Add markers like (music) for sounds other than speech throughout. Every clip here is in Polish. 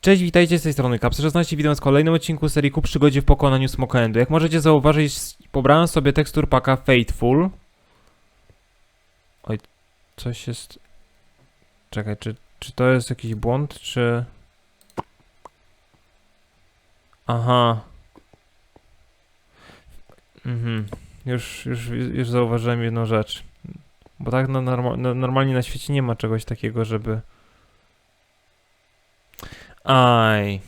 Cześć, witajcie z tej strony Caps16, witam w kolejnym odcinku serii ku przygodzie w pokonaniu Smoke'endu. Jak możecie zauważyć, pobrałem sobie tekstur paka Fateful. Oj, coś jest... Czekaj, czy, czy to jest jakiś błąd, czy... Aha. Mhm. Już, już, już zauważyłem jedną rzecz. Bo tak no, normalnie na świecie nie ma czegoś takiego, żeby... Aj.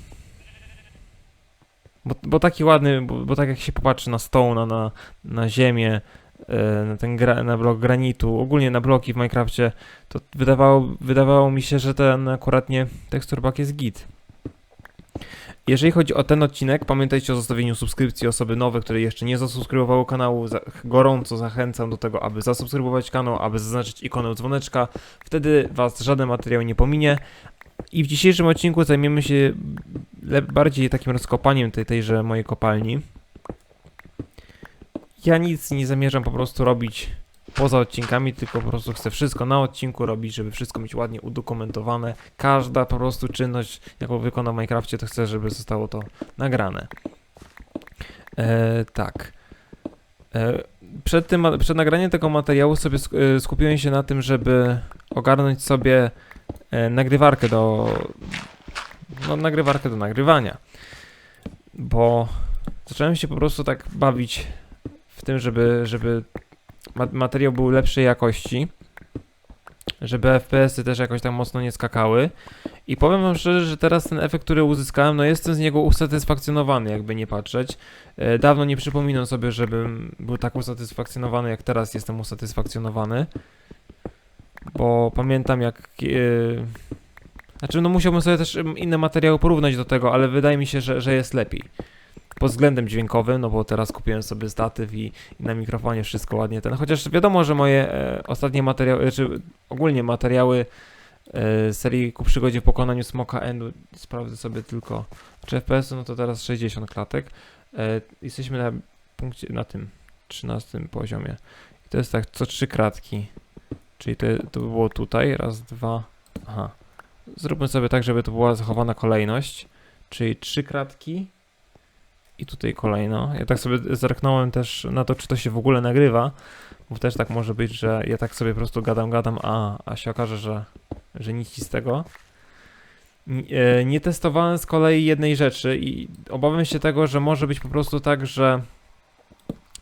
Bo, bo taki ładny, bo, bo tak jak się popatrzy na Stone'a, na, na ziemię, e, na ten gra, na blok granitu, ogólnie na bloki w Minecrafcie, to wydawało, wydawało mi się, że ten akuratnie tekstur pack jest git. Jeżeli chodzi o ten odcinek, pamiętajcie o zostawieniu subskrypcji osoby nowe, które jeszcze nie zasubskrybowały kanału. Gorąco zachęcam do tego, aby zasubskrybować kanał, aby zaznaczyć ikonę dzwoneczka. Wtedy Was żaden materiał nie pominie. I w dzisiejszym odcinku zajmiemy się bardziej takim rozkopaniem tej, tejże mojej kopalni. Ja nic nie zamierzam po prostu robić poza odcinkami, tylko po prostu chcę wszystko na odcinku robić, żeby wszystko mieć ładnie udokumentowane. Każda po prostu czynność, jaką wykonam w Minecrafcie, to chcę, żeby zostało to nagrane. E, tak. E, przed, tym, przed nagraniem tego materiału sobie e, skupiłem się na tym, żeby ogarnąć sobie e, nagrywarkę do. No, nagrywarkę do nagrywania. Bo zacząłem się po prostu tak bawić w tym, żeby, żeby materiał był lepszej jakości, żeby FPS-y też jakoś tam mocno nie skakały. I powiem wam szczerze, że teraz ten efekt, który uzyskałem, no jestem z niego usatysfakcjonowany, jakby nie patrzeć. E, dawno nie przypominam sobie, żebym był tak usatysfakcjonowany, jak teraz jestem usatysfakcjonowany. Bo pamiętam jak. e, znaczy, no musiałbym sobie też inne materiały porównać do tego, ale wydaje mi się, że, że jest lepiej. Pod względem dźwiękowym, no bo teraz kupiłem sobie statyw i, i na mikrofonie wszystko ładnie ten. Chociaż wiadomo, że moje e, ostatnie materiały, czy ogólnie materiały e, serii ku przygodzie w pokonaniu Smoka Endu, sprawdzę sobie tylko, czy FPS, no to teraz 60 klatek. E, jesteśmy na punkcie, na tym 13 poziomie. I to jest tak, co trzy kratki. Czyli to, to by było tutaj, raz, dwa, aha. Zróbmy sobie tak, żeby to była zachowana kolejność, czyli trzy kratki i tutaj kolejno. Ja tak sobie zerknąłem też na to, czy to się w ogóle nagrywa, bo też tak może być, że ja tak sobie po prostu gadam, gadam, a, a się okaże, że, że nic z tego. N- e, Nie testowałem z kolei jednej rzeczy i obawiam się tego, że może być po prostu tak, że,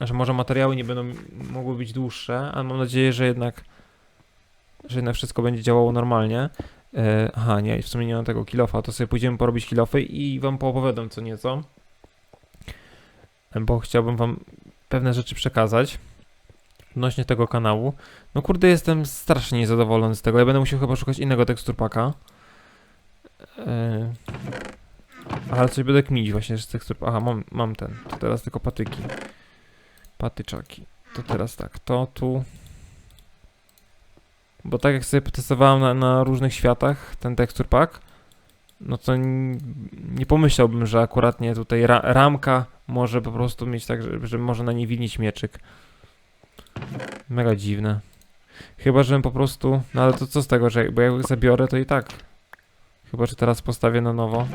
że może materiały nie będą mogły być dłuższe, ale mam nadzieję, że jednak, że jednak wszystko będzie działało normalnie. E, aha, nie, w sumie nie mam tego kilofa, to sobie pójdziemy porobić kilofy i wam poopowiadam co nieco. Bo chciałbym wam pewne rzeczy przekazać odnośnie tego kanału. No kurde, jestem strasznie niezadowolony z tego. Ja będę musiał chyba szukać innego teksturpaka. E, ale coś będę kminić właśnie z tekstur... Aha, mam, mam ten. To teraz tylko patyki. Patyczaki. To teraz tak, to tu... Bo tak jak sobie testowałem na, na różnych światach ten tekstur pack, no to nie pomyślałbym, że akuratnie tutaj ra ramka może po prostu mieć tak, że, że może na niej widnieć mieczyk. Mega dziwne. Chyba, żebym po prostu... No ale to co z tego, że bo jak zabiorę, to i tak. Chyba, że teraz postawię na nowo.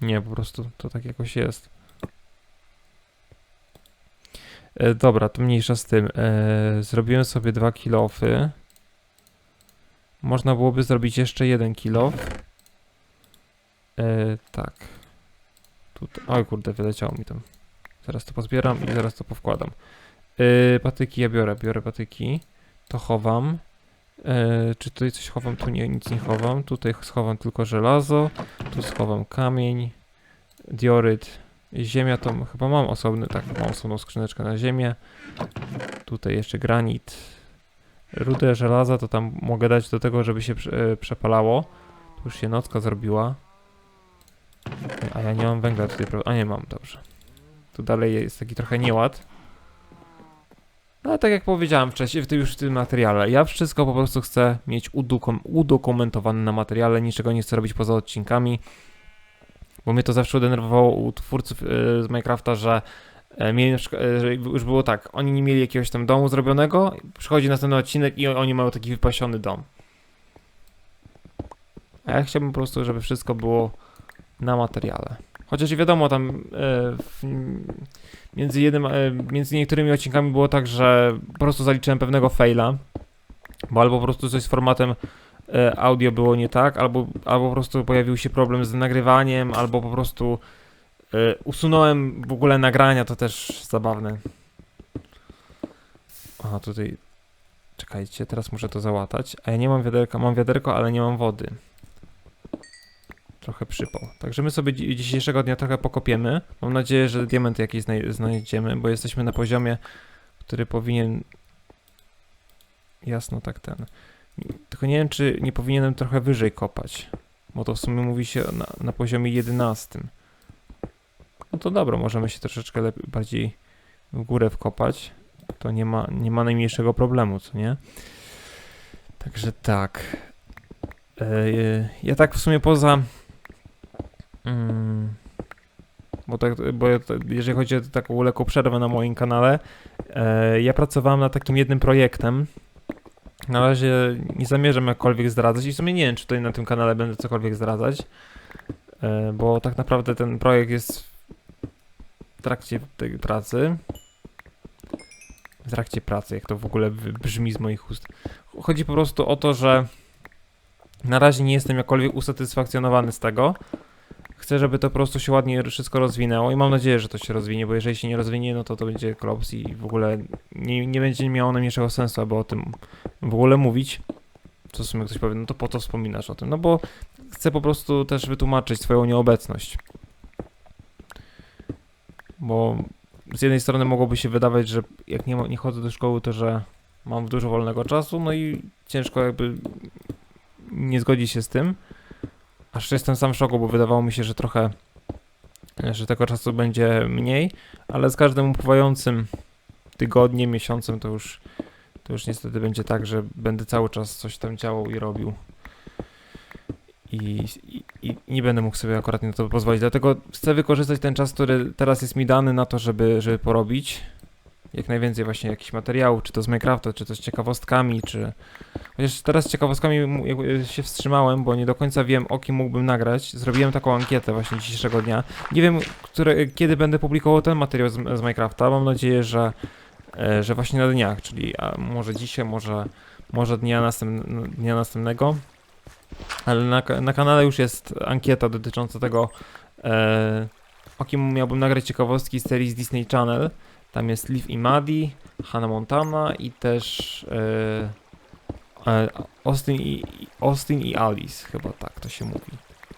Nie, po prostu to tak jakoś jest. E, dobra, to mniejsza z tym. E, zrobiłem sobie dwa kilofy. Można byłoby zrobić jeszcze jeden kilof. E, tak. Tutaj. Oj kurde, wyleciało mi tam. Zaraz to pozbieram i zaraz to powkładam. E, patyki ja biorę, biorę patyki. To chowam. E, czy tutaj coś chowam? Tu nie, nic nie chowam. Tutaj schowam tylko żelazo. Tu schowam kamień, dioryt, ziemia to chyba mam osobny, tak, mam osobną skrzyneczkę na ziemię. Tutaj jeszcze granit. Rudę żelaza to tam mogę dać do tego, żeby się e, przepalało. Tu już się nocka zrobiła. A ja nie mam węgla tutaj, prawda? A nie mam, dobrze. Tu dalej jest taki trochę nieład. No ale tak jak powiedziałem wcześniej, w tym już w tym materiale, ja wszystko po prostu chcę mieć udokum- udokumentowane na materiale, niczego nie chcę robić poza odcinkami. Bo mnie to zawsze denerwowało u twórców e, z Minecrafta, że e, mieli e, już było tak, oni nie mieli jakiegoś tam domu zrobionego, przychodzi następny odcinek i oni mają taki wypasiony dom. A ja chciałbym po prostu, żeby wszystko było na materiale. Chociaż wiadomo, tam e, między, jednym, e, między niektórymi odcinkami było tak, że po prostu zaliczyłem pewnego faila, bo albo po prostu coś z formatem e, audio było nie tak, albo, albo po prostu pojawił się problem z nagrywaniem, albo po prostu usunąłem w ogóle nagrania, to też zabawne. Aha, tutaj czekajcie, teraz muszę to załatać, a ja nie mam wiaderka, mam wiaderko, ale nie mam wody. Trochę przypał. Także my sobie dzi- dzisiejszego dnia trochę pokopiemy. Mam nadzieję, że diamenty jakieś znaj- znajdziemy, bo jesteśmy na poziomie, który powinien... Jasno tak ten... Tylko nie wiem, czy nie powinienem trochę wyżej kopać. Bo to w sumie mówi się na, na poziomie 11. No to dobra, możemy się troszeczkę lepiej, bardziej w górę wkopać. To nie ma, nie ma najmniejszego problemu, co nie? Także tak. E, ja tak w sumie poza. Mm, bo, tak, bo jeżeli chodzi o taką lekką przerwę na moim kanale, e, ja pracowałem nad takim jednym projektem. Na razie nie zamierzam jakkolwiek zdradzać i w sumie nie wiem, czy tutaj na tym kanale będę cokolwiek zdradzać, e, bo tak naprawdę ten projekt jest w trakcie tej pracy. W trakcie pracy, jak to w ogóle brzmi z moich ust. Chodzi po prostu o to, że na razie nie jestem jakkolwiek usatysfakcjonowany z tego. Chcę, żeby to po prostu się ładnie wszystko rozwinęło i mam nadzieję, że to się rozwinie, bo jeżeli się nie rozwinie, no to to będzie klops i w ogóle nie, nie będzie miało najmniejszego sensu, aby o tym w ogóle mówić. Co w sumie ktoś powie, no to po to wspominasz o tym, no bo chcę po prostu też wytłumaczyć swoją nieobecność. Bo z jednej strony mogłoby się wydawać, że jak nie, nie chodzę do szkoły, to że mam dużo wolnego czasu, no i ciężko jakby nie zgodzić się z tym. Aż jestem sam w szoku, bo wydawało mi się, że trochę, że tego czasu będzie mniej, ale z każdym upływającym tygodniem, miesiącem to już, to już niestety będzie tak, że będę cały czas coś tam działał i robił. I, i, I nie będę mógł sobie akurat na to pozwolić. Dlatego chcę wykorzystać ten czas, który teraz jest mi dany na to, żeby, żeby porobić jak najwięcej właśnie jakichś materiałów, czy to z Minecrafta, czy to z ciekawostkami, czy... Chociaż teraz z ciekawostkami się wstrzymałem, bo nie do końca wiem, o kim mógłbym nagrać. Zrobiłem taką ankietę właśnie dzisiejszego dnia. Nie wiem, które, kiedy będę publikował ten materiał z, z Minecrafta. Mam nadzieję, że, e, że właśnie na dniach, czyli może dzisiaj, może, może dnia, następn dnia następnego. Ale na, na kanale już jest ankieta dotycząca tego, e, o kim miałbym nagrać ciekawostki z serii z Disney Channel. Tam jest Liv i Maddie, Hannah Montana i też e, e, Austin, i, Austin i Alice, chyba tak to się mówi.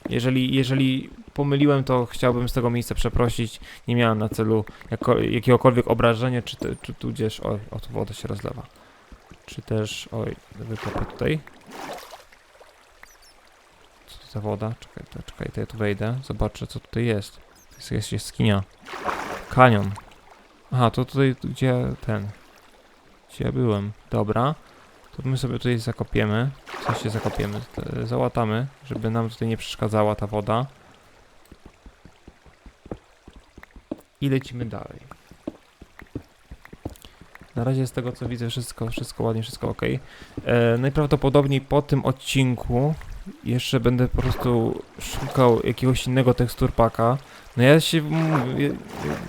Jeżeli, jeżeli pomyliłem, to chciałbym z tego miejsca przeprosić. Nie miałem na celu jako, jakiegokolwiek obrażenia, czy, te, czy tudzież... Oj, o, tu woda się rozlewa. Czy też... Oj, wykopię tutaj. Co to za woda? Czekaj, to, czekaj, to ja tu wejdę. Zobaczę, co tutaj jest. To jest, jest jaskinia. Kanion. Aha, to tutaj, tu gdzie ten... Gdzie ja byłem. Dobra. To my sobie tutaj zakopiemy. Coś się zakopiemy. te- Załatamy, żeby nam tutaj nie przeszkadzała ta woda. I lecimy dalej. Na razie z tego co widzę wszystko, wszystko ładnie, wszystko ok. E, najprawdopodobniej po tym odcinku jeszcze będę po prostu szukał jakiegoś innego teksturpaka. No ja się,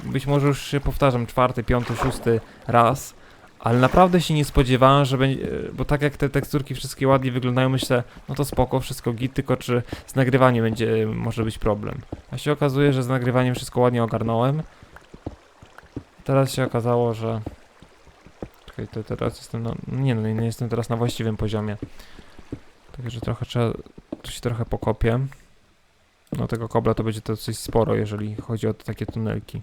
być może już się powtarzam czwarty, piąty, szósty raz, ale naprawdę się nie spodziewałem, że będzie, bo tak jak te teksturki wszystkie ładnie wyglądają, myślę, no to spoko, wszystko git, tylko czy z nagrywaniem będzie, może być problem. A się okazuje, że z nagrywaniem wszystko ładnie ogarnąłem. Teraz się okazało, że... Czekaj, to teraz jestem na... Nie no, nie jestem teraz na właściwym poziomie. Także trochę trzeba... Tu się trochę pokopię. No tego kobla to będzie to coś sporo, jeżeli chodzi o takie tunelki.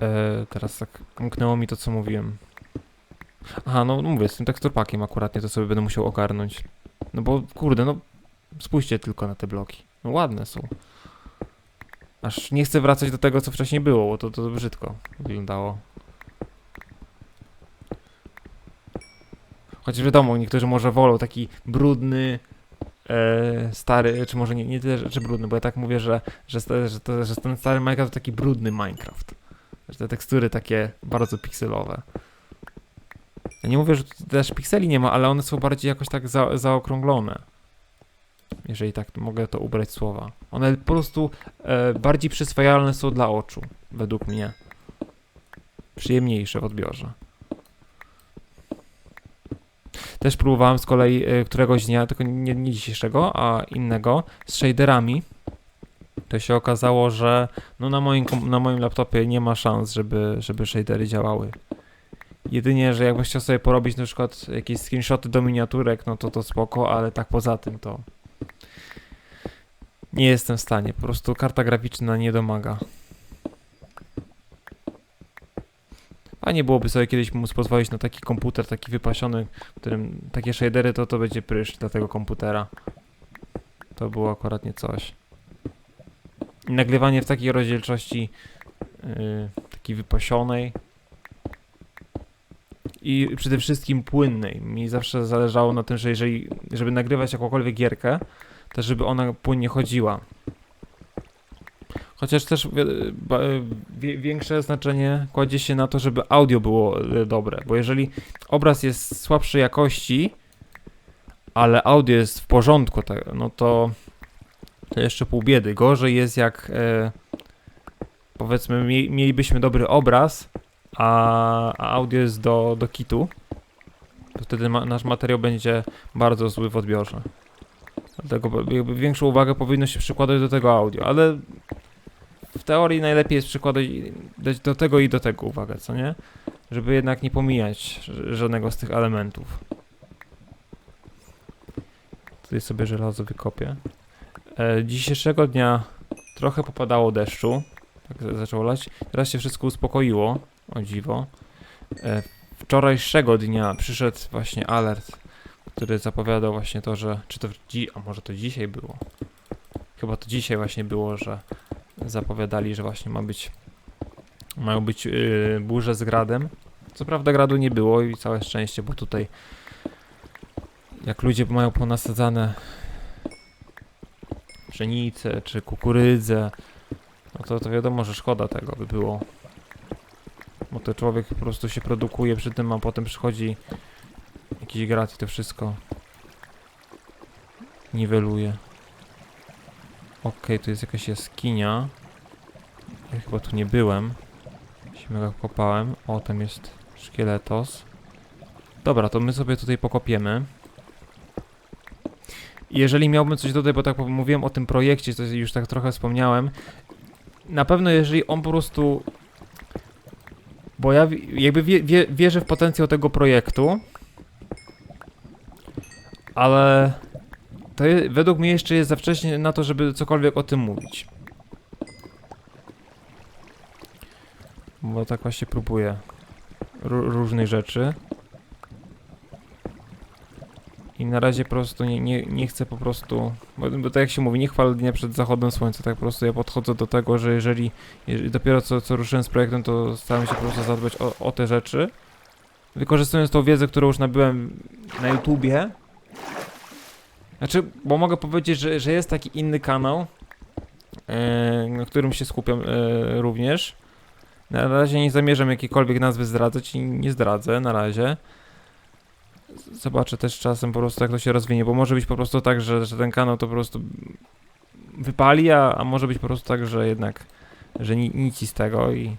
E, teraz tak umknęło mi to, co mówiłem. Aha, no mówię, z tym teksturpakiem akurat nie to sobie będę musiał ogarnąć. No bo kurde, no spójrzcie tylko na te bloki. No ładne są. Aż nie chcę wracać do tego, co wcześniej było, bo to, to brzydko wyglądało. Chociaż wiadomo, niektórzy może wolą taki brudny, e, stary, czy może nie, nie tyle, że brudny, bo ja tak mówię, że, że, że, to, że ten stary Minecraft to taki brudny Minecraft. Że te tekstury takie bardzo pikselowe. Ja nie mówię, że też pikseli nie ma, ale one są bardziej jakoś tak za, zaokrąglone. Jeżeli tak mogę to ubrać słowa. One po prostu e, bardziej przyswajalne są dla oczu, według mnie. Przyjemniejsze w odbiorze. Też próbowałem z kolei e, któregoś dnia, tylko nie, nie dzisiejszego, a innego, z shaderami. To się okazało, że no na, moim, na moim laptopie nie ma szans, żeby, żeby shadery działały. Jedynie, że jakbym chciał sobie porobić na przykład jakieś screenshoty do miniaturek, no to to spoko, ale tak poza tym to nie jestem w stanie. Po prostu karta graficzna nie domaga. Fajnie byłoby sobie kiedyś móc pozwolić na taki komputer, taki wypasiony, w którym takie shadery to to będzie prysz dla tego komputera. To było akurat nie coś. I nagrywanie w takiej rozdzielczości yy, takiej wypasionej i przede wszystkim płynnej. Mi zawsze zależało na tym, że jeżeli, żeby nagrywać jakąkolwiek gierkę, to żeby ona płynnie chodziła. Chociaż też ba, wie, większe znaczenie kładzie się na to, żeby audio było e, dobre, bo jeżeli obraz jest słabszej jakości, ale audio jest w porządku, tak, no to, to jeszcze pół biedy. Gorzej jest jak e, powiedzmy mie, mielibyśmy dobry obraz, a, audio jest do, do kitu, to wtedy ma, nasz materiał będzie bardzo zły w odbiorze. Dlatego większą uwagę powinno się przykładać do tego audio, ale w teorii najlepiej jest przykładać dać do tego i do tego uwagę, co nie? Żeby jednak nie pomijać żadnego z tych elementów. Tutaj sobie żelazo wykopię. E, dzisiejszego dnia trochę popadało deszczu, tak za- zaczęło lać. Teraz się wszystko uspokoiło, o dziwo. E, wczorajszego dnia przyszedł właśnie alert, który zapowiadał właśnie to, że czy to a może to dzisiaj było. Chyba to dzisiaj właśnie było, że zapowiadali, że właśnie ma być mają być yy, burze z gradem. Co prawda gradu nie było i całe szczęście, bo tutaj jak ludzie mają ponasadzane pszenicę czy kukurydzę, no to, to wiadomo, że szkoda tego by było. Bo to człowiek po prostu się produkuje przy tym, a potem przychodzi jakiś grad i to wszystko niweluje. Okej, tu jest jakaś jaskinia. Ja chyba tu nie byłem. Się mega kopałem. O, tam jest szkieletos. Dobra, to my sobie tutaj pokopiemy. Jeżeli miałbym coś dodać, bo tak mówiłem o tym projekcie, to już tak trochę wspomniałem. Na pewno jeżeli on po prostu... Bo ja jakby wie, wie, wierzę w potencjał tego projektu. Ale to je, według mnie jeszcze jest za wcześnie na to, żeby cokolwiek o tym mówić. Bo tak właśnie próbuję ró- różnych rzeczy. I na razie po prostu nie, nie, nie chcę po prostu, bo, bo tak jak się mówi, nie chwal dnia przed zachodem słońca, tak po prostu ja podchodzę do tego, że jeżeli, jeżeli dopiero co, co ruszyłem z projektem, to staram się po prostu zadbać o, o te rzeczy. Wykorzystując tą wiedzę, którą już nabyłem na YouTubie, znaczy, bo mogę powiedzieć, że, że jest taki inny kanał, e, na którym się skupiam e, również. Na razie nie zamierzam jakiejkolwiek nazwy zdradzać i nie zdradzę na razie. Zobaczę też czasem po prostu jak to się rozwinie, bo może być po prostu tak, że, że ten kanał to po prostu wypali, a, a może być po prostu tak, że jednak, że ni, nic z tego i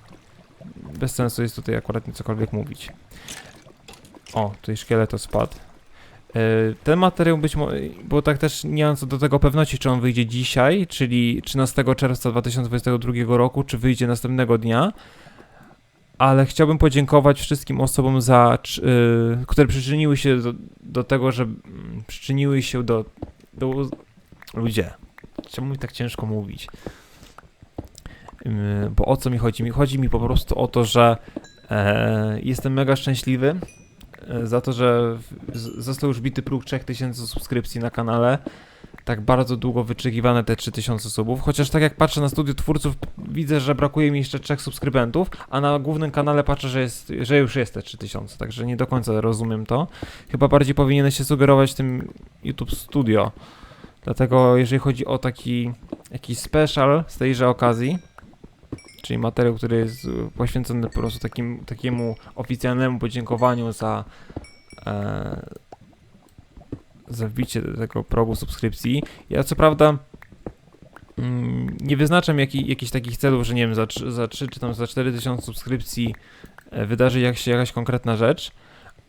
bez sensu jest tutaj akurat cokolwiek mówić. O, tutaj szkielet spadł. E, Ten materiał być może, bo tak też nie mam co do tego pewności, czy on wyjdzie dzisiaj, czyli 13 czerwca 2022 roku, czy wyjdzie następnego dnia. Ale chciałbym podziękować wszystkim osobom, za, y, które przyczyniły się do, do tego, że mm, przyczyniły się do, do ludzie. Czemu mi tak ciężko mówić? Bo o co mi chodzi? Mi chodzi mi po prostu o to, że e, jestem mega szczęśliwy, za to, że został już bity próg 3000 subskrypcji na kanale. Tak bardzo długo wyczekiwane te 3000 subów. Chociaż tak jak patrzę na studiu twórców, widzę, że brakuje mi jeszcze trzech subskrybentów, a na głównym kanale patrzę, że, jest, że już jest te 3000, także nie do końca rozumiem to. Chyba bardziej powinienem się sugerować tym YouTube Studio. Dlatego jeżeli chodzi o taki jakiś special z tejże okazji, czyli materiał, który jest e, poświęcony po prostu takim, takiemu oficjalnemu podziękowaniu za e, tego progu subskrypcji. Ja co prawda mm, nie wyznaczam jaki, jakichś takich celów, że nie wiem, za, za 3 czy tam za 4 tysiące subskrypcji e, wydarzy jak się jakaś konkretna rzecz,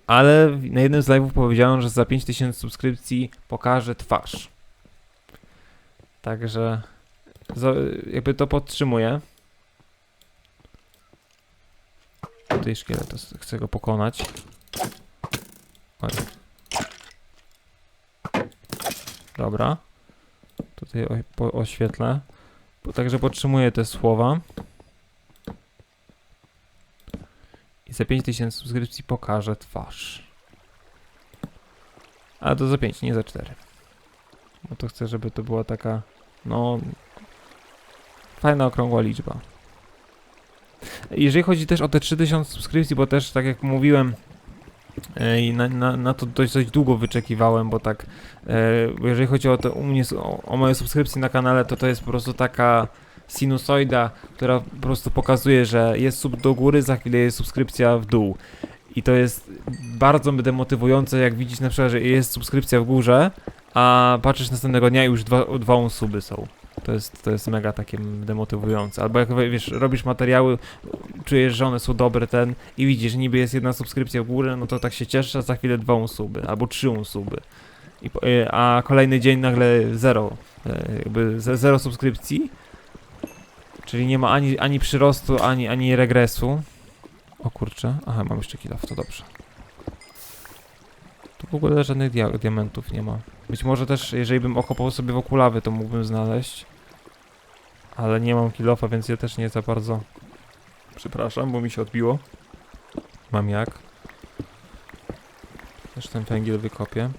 ale na jednym z live'ów powiedziałem, że za 5000 subskrypcji pokażę twarz. Także jakby to podtrzymuję. Tutaj szkielet, chcę go pokonać. Dobra. Tutaj o, oświetlę. Także podtrzymuję te słowa. I za 5000 subskrypcji pokażę twarz. A to za 5, nie za 4. Bo to chcę, żeby to była taka, no, fajna okrągła liczba. Jeżeli chodzi też o te 3000 subskrypcji, bo też tak jak mówiłem, e, i na, na, na to dość, dość długo wyczekiwałem, bo tak, e, jeżeli chodzi o, to, u mnie, o, o moje subskrypcje na kanale, to to jest po prostu taka sinusoida, która po prostu pokazuje, że jest sub do góry, za chwilę jest subskrypcja w dół. I to jest bardzo demotywujące, jak widzisz na przykład, że jest subskrypcja w górze, a patrzysz następnego dnia i już dwa, dwa unsuby są. To jest, to jest mega takie demotywujące. Albo jak wiesz, robisz materiały, czujesz, że one są dobre ten i widzisz, niby jest jedna subskrypcja w górę, no to tak się cieszysz, a za chwilę dwa unsuby, albo trzy unsuby. I, y, a kolejny dzień nagle zero, e, jakby ze- zero subskrypcji, czyli nie ma ani, ani przyrostu, ani, ani regresu. O kurczę, aha, mam jeszcze kilof, to dobrze. Tu w ogóle żadnych dia diamentów nie ma. Być może też, jeżeli bym okopał sobie wokół lawy, to mógłbym znaleźć. Ale nie mam kilofa, więc ja też nie za bardzo... Przepraszam, bo mi się odbiło. Mam jak. Też ten węgiel wykopię.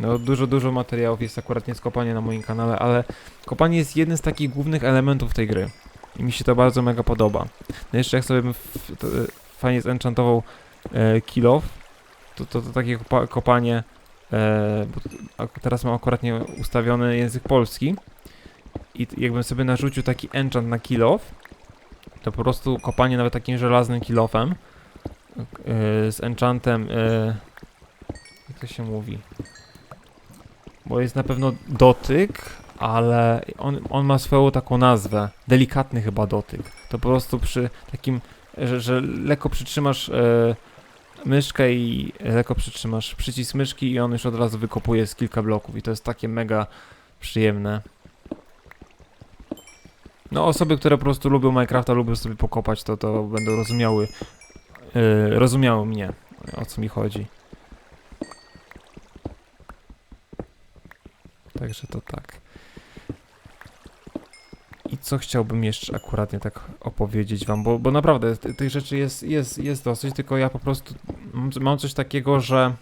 No dużo, dużo materiałów jest akurat nie z kopania na moim kanale, ale kopanie jest jednym z takich głównych elementów tej gry. I mi się to bardzo mega podoba. No jeszcze jak sobie bym e, fajnie zenchantował e, kill off, to, to, to takie kopa kopanie, e, bo teraz mam akurat nie ustawiony język polski i jakbym sobie narzucił taki enchant na kill off, to po prostu kopanie nawet takim żelaznym kill offem e, z enchantem, e, jak to się mówi, bo jest na pewno dotyk, ale on, on ma swoją taką nazwę, delikatny chyba dotyk. To po prostu przy takim, że, że lekko przytrzymasz e, myszkę i lekko przytrzymasz przycisk myszki i on już od razu wykopuje z kilka bloków i to jest takie mega przyjemne. No osoby, które po prostu lubią Minecrafta, lubią sobie pokopać, to, to będą rozumiały, e, rozumiały mnie, o co mi chodzi. Także to tak. I co chciałbym jeszcze akuratnie tak opowiedzieć wam, bo, bo naprawdę ty- tych rzeczy jest, jest, jest dosyć, tylko ja po prostu mam coś takiego, że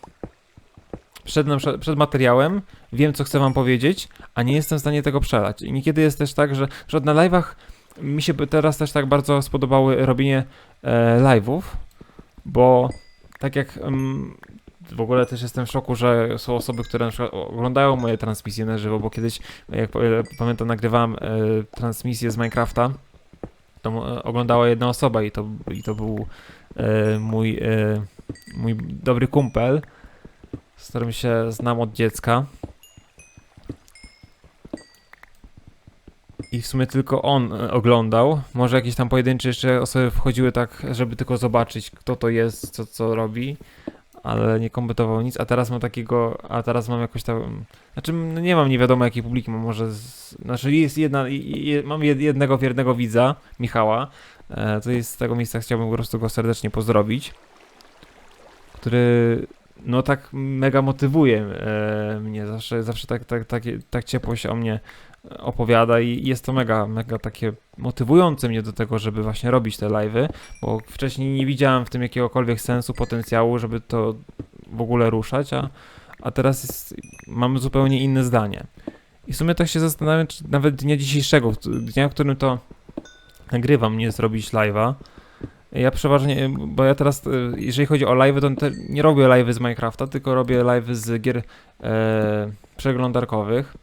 przed, przed materiałem wiem, co chcę wam powiedzieć, a nie jestem w stanie tego przelać. I niekiedy jest też tak, że, że na live'ach mi się teraz też tak bardzo spodobały robienie e, live'ów, bo tak jak mm, w ogóle też jestem w szoku, że są osoby, które na przykład oglądają moje transmisje na żywo, bo kiedyś, jak e, pamiętam, nagrywałem e, transmisję z Minecrafta, to e, oglądała jedna osoba i to, i to był e, mój, e, mój dobry kumpel, z którym się znam od dziecka. I w sumie tylko on e, oglądał. Może jakieś tam pojedyncze jeszcze osoby wchodziły tak, żeby tylko zobaczyć, kto to jest, co, co robi ale nie komentował nic, a teraz mam takiego, a teraz mam jakoś tam, znaczy m, nie mam nie wiadomo jakiej publiki, mam może, z, znaczy jest jedna, i- mam jed, jednego wiernego widza, Michała, e, to jest z tego miejsca chciałbym po prostu go serdecznie pozdrowić, który no tak mega motywuje e, mnie, zawsze, zawsze tak, tak, tak, tak ciepło się o mnie opowiada i jest to mega, mega takie motywujące mnie do tego, żeby właśnie robić te live'y, bo wcześniej nie widziałem w tym jakiegokolwiek sensu, potencjału, żeby to w ogóle ruszać, a, a teraz jest, mam zupełnie inne zdanie. I w sumie tak się zastanawiam, czy nawet dnia dzisiejszego, dnia, w którym to nagrywam, nie zrobić live'a. Ja przeważnie, bo ja teraz, e, jeżeli chodzi o live'y, to nie robię live'y z Minecrafta, tylko robię live'y z gier e, przeglądarkowych.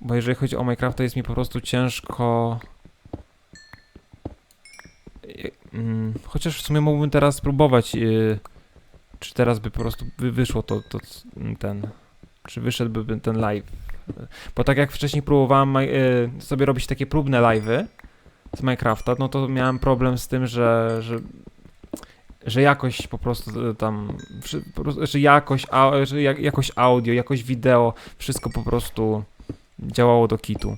Bo jeżeli chodzi o Minecrafta, jest mi po prostu ciężko. Y, mm, Chociaż w sumie mógłbym teraz spróbować. y, Czy teraz by po prostu wyszło to, to ten. Czy wyszedłby ten live. Bo tak jak wcześniej próbowałem sobie robić takie próbne live'y z Minecrafta, no to miałem problem z tym, że, że, że jakość po prostu y, tam, że jakość, a, że jak, jakość audio, jakość wideo, wszystko po prostu działało do kitu.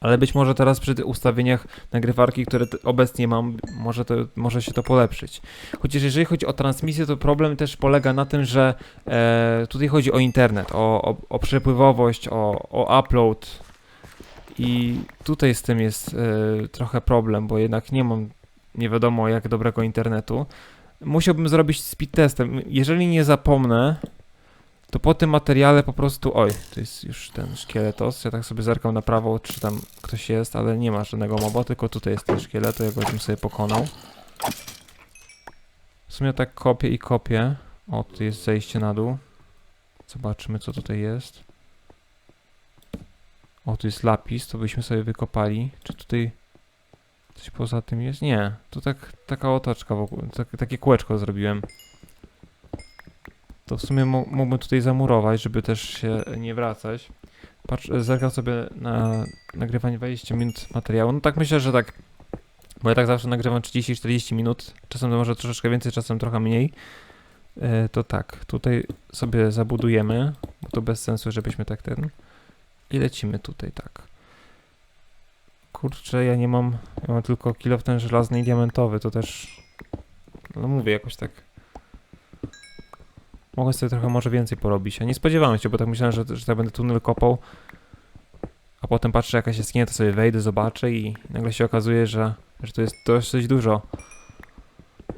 Ale być może teraz przy ustawieniach nagrywarki, które obecnie mam, może, to, może się to polepszyć. Chociaż jeżeli chodzi o transmisję, to problem też polega na tym, że e, tutaj chodzi o internet, o, o, o przepływowość, o, o upload. I tutaj z tym jest e, trochę problem, bo jednak nie mam nie wiadomo jak dobrego internetu. Musiałbym zrobić speed testem. Jeżeli nie zapomnę, to po tym materiale po prostu. Oj, to jest już ten szkieletos. Ja tak sobie zerkam na prawo, czy tam ktoś jest, ale nie ma żadnego moba, tylko tutaj jest ten szkielet, to ja go bym sobie pokonał. W sumie tak kopię i kopię. O, tu jest zejście na dół. Zobaczymy, co tutaj jest. O, tu jest lapis, to byśmy sobie wykopali. Czy tutaj coś poza tym jest? Nie, to tak, taka otoczka wokół, tak, takie kółeczko zrobiłem. To w sumie mógłbym tutaj zamurować, żeby też się nie wracać. Patrz, zerkam sobie na nagrywanie 20 minut materiału. No tak myślę, że tak. Bo ja tak zawsze nagrywam 30-40 minut. Czasem może troszeczkę więcej, czasem trochę mniej. E, to tak, tutaj sobie zabudujemy, bo to bez sensu, żebyśmy tak ten. I lecimy tutaj tak. Kurczę, ja nie mam. Ja mam tylko kilo w ten żelazny i diamentowy, to też. No mówię jakoś tak. Mogę sobie trochę może więcej porobić. A nie spodziewałem się, bo tak myślałem, że, że tak będę tunel kopał. A potem patrzę jakaś jaskinia, to sobie wejdę, zobaczę i nagle się okazuje, że, że to jest dosyć dużo.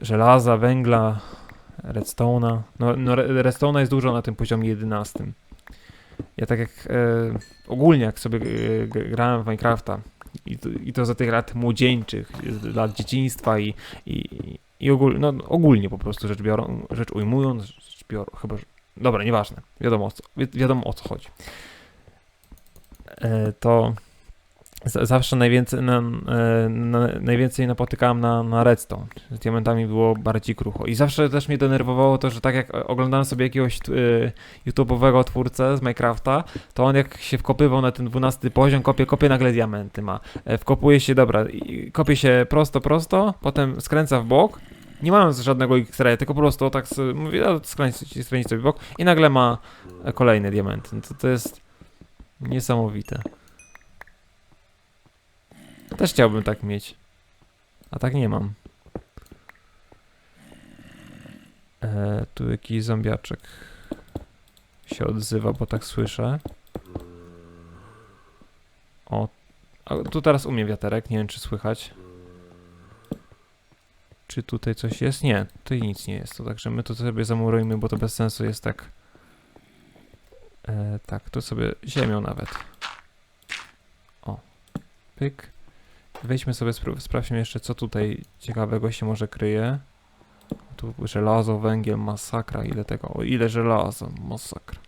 Żelaza, węgla, redstone'a. No, no re- redstone'a jest dużo na tym poziomie 11. Ja tak jak e, ogólnie jak sobie e, grałem w Minecrafta i to, i to za tych lat młodzieńczych, lat dzieciństwa i, i, i ogól, no, ogólnie po prostu rzecz, biorą, rzecz ujmując, rzecz biorą, chyba, że, dobra, nieważne, wiadomo o co, wi wiadomo o co chodzi. E, to zawsze najwięcej, na, e, na, najwięcej napotykałem na, na redstone. Z diamentami było bardziej krucho. I zawsze też mnie denerwowało to, że tak jak oglądałem sobie jakiegoś e, YouTube'owego twórcę z Minecrafta, to on jak się wkopywał na ten 12 poziom, kopie, kopie, nagle diamenty ma. E, wkopuje się, dobra, kopie się prosto, prosto, potem skręca w bok, nie mając żadnego X-raya, tylko po prostu tak sobie, mówię, a skręć, skręć sobie w bok i nagle ma kolejny diament. No to, to jest niesamowite. Też chciałbym tak mieć. A tak nie mam. E, tu jakiś zombiaczek się odzywa, bo tak słyszę. O, a tu teraz u mnie wiaterek, nie wiem czy słychać. Czy tutaj coś jest? Nie, tutaj nic nie jest, to także my to sobie zamurujmy, bo to bez sensu jest tak. E, tak, tu sobie ziemią nawet. O, pyk. Wejdźmy sobie, sprawdźmy jeszcze co tutaj ciekawego się może kryje. Tu żelazo, węgiel, masakra, ile tego, o ile żelaza, masakra.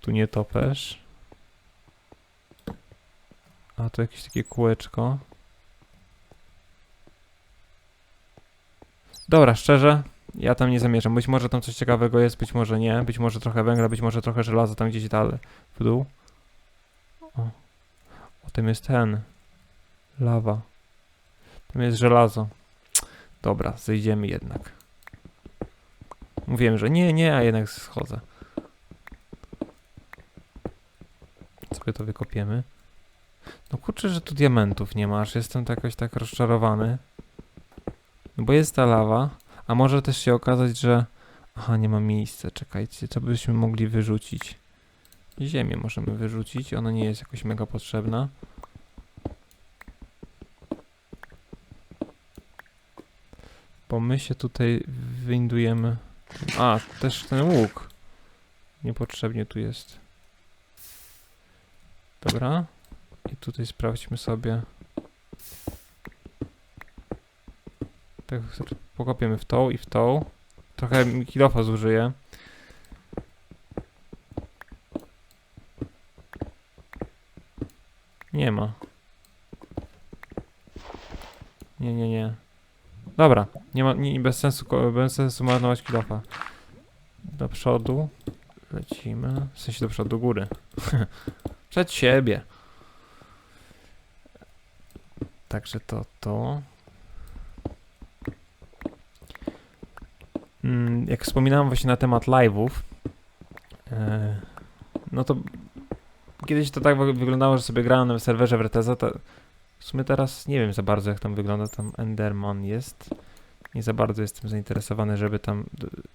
Tu nie topesz. A tu jakieś takie kółeczko. Dobra, szczerze, ja tam nie zamierzam. Być może tam coś ciekawego jest, być może nie. Być może trochę węgla, być może trochę żelaza tam gdzieś dalej w dół. O, o tym jest ten. Lawa. Tam jest żelazo. Dobra, zejdziemy jednak. Mówiłem, że nie, nie, a jednak schodzę. Sobie to wykopiemy. No kurczę, że tu diamentów nie masz. Jestem tak jakoś tak rozczarowany. No bo jest ta lawa, a może też się okazać, że... Aha, nie ma miejsca, czekajcie, co byśmy mogli wyrzucić? Ziemię możemy wyrzucić, ona nie jest jakoś mega potrzebna. Bo my się tutaj windujemy. A, też ten łuk. Niepotrzebnie tu jest. Dobra. I tutaj sprawdźmy sobie. Tak pokopiemy w tą i w tą. Trochę kilofa zużyję. Nie ma. Nie, nie, nie. Dobra, nie ma, nie, bez sensu, bez sensu marnować kilofa. Do przodu. Lecimy. W sensie do przodu, do góry. (laughs) Przed siebie. Także to, to. Mm, jak wspominałem właśnie na temat live'ów, e, no to kiedyś to tak wy- wyglądało, że sobie grałem na serwerze w to w sumie teraz nie wiem za bardzo jak tam wygląda, tam Enderman jest. Nie za bardzo jestem zainteresowany, żeby tam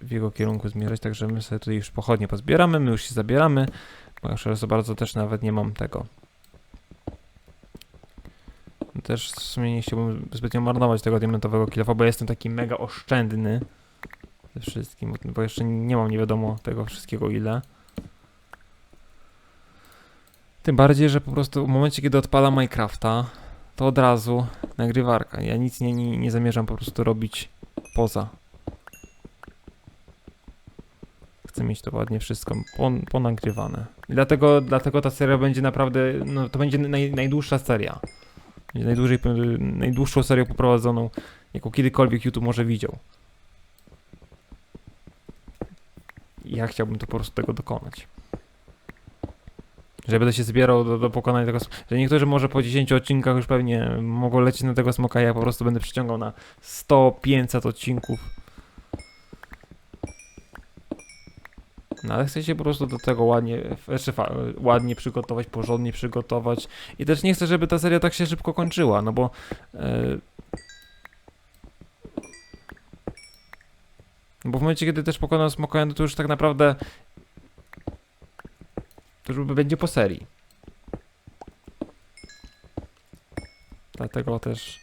w jego kierunku zmierzać, także my sobie tutaj już pochodnie pozbieramy, my już się zabieramy, bo już za bardzo też nawet nie mam tego. Też w sumie nie chciałbym zbytnio marnować tego diamentowego kilofa, bo jestem taki mega oszczędny ze wszystkim, bo jeszcze nie mam nie wiadomo tego wszystkiego ile. Tym bardziej, że po prostu w momencie, kiedy odpalam Minecrafta, to od razu nagrywarka. Ja nic nie, nie, nie zamierzam po prostu robić poza. Chcę mieć to ładnie wszystko pon, ponagrywane. I dlatego, dlatego ta seria będzie naprawdę, no to będzie naj, najdłuższa seria. Będzie najdłużej, najdłuższą serią poprowadzoną, jaką kiedykolwiek YouTube może widział. I ja chciałbym to po prostu tego dokonać. Że będę się zbierał do, do pokonania tego. sm- Że niektórzy może po 10 odcinkach już pewnie mogą lecieć na tego smoka, ja po prostu będę przyciągał na 100-500 odcinków. No ale chcę się po prostu do tego ładnie, jeszcze ładnie przygotować, porządnie przygotować. I też nie chcę, żeby ta seria tak się szybko kończyła, no bo. e, bo w momencie, kiedy też pokonam smoka, no to już tak naprawdę. To już będzie po serii. Dlatego też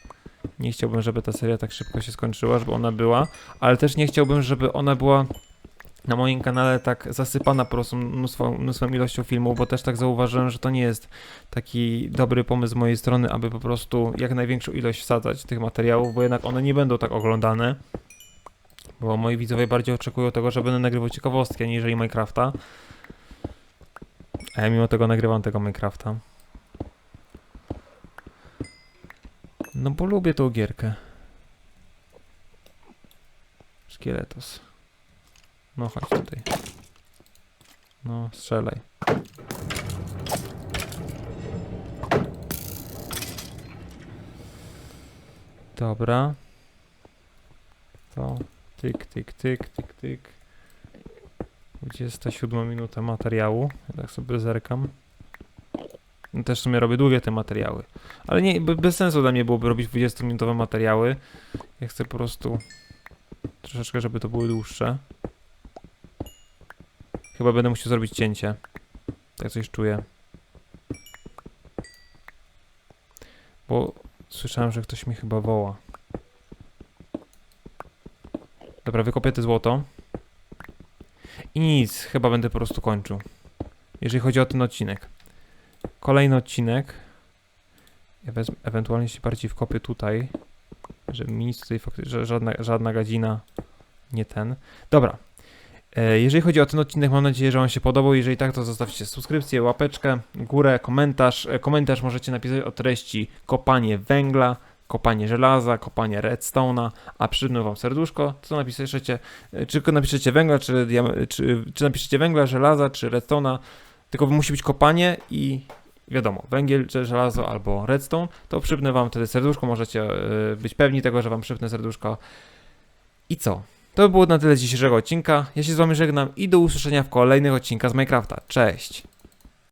nie chciałbym, żeby ta seria tak szybko się skończyła, żeby ona była, ale też nie chciałbym, żeby ona była na moim kanale tak zasypana po prostu mnóstwą, mnóstwą ilością filmów, bo też tak zauważyłem, że to nie jest taki dobry pomysł z mojej strony, aby po prostu jak największą ilość wsadzać tych materiałów, bo jednak one nie będą tak oglądane, bo moi widzowie bardziej oczekują tego, że będę nagrywał ciekawostki, aniżeli Minecrafta. A ja mimo tego nagrywam tego Minecrafta. No bo lubię tą gierkę. Szkieletos. No chodź tutaj. No, strzelaj. Dobra. To tyk, tyk, tyk, tyk, tyk. 27 minuta materiału. Ja tak sobie zerkam. Też w sumie robię długie te materiały. Ale nie, be- bez sensu dla mnie byłoby robić 20-minutowe materiały. Ja chcę po prostu troszeczkę, żeby to były dłuższe. Chyba będę musiał zrobić cięcie. Tak coś czuję. Bo słyszałem, że ktoś mi chyba woła. Dobra, wykopię te złoto. I nic, chyba będę po prostu kończył. Jeżeli chodzi o ten odcinek. Kolejny odcinek. Ja wezmę, ewentualnie się bardziej wkopię tutaj. Żeby mi nic tutaj faktycznie, żadna, żadna gadzina nie ten. Dobra. E, Jeżeli chodzi o ten odcinek, mam nadzieję, że on się podobał. Jeżeli tak, to zostawcie subskrypcję, łapeczkę, górę, komentarz. E, Komentarz możecie napisać o treści kopanie węgla, kopanie żelaza, kopanie redstone'a, a przypnę wam serduszko, to napiszecie, czy napiszecie węgla, czy, czy, czy napiszecie węgla, żelaza, czy redstone'a, tylko musi być kopanie i wiadomo, węgiel, czy żelazo albo redstone, to przypnę wam wtedy serduszko, możecie e, być pewni tego, że wam przypnę serduszko. I co? To by było na tyle dzisiejszego odcinka. Ja się z wami żegnam i do usłyszenia w kolejnych odcinkach z Minecrafta. Cześć!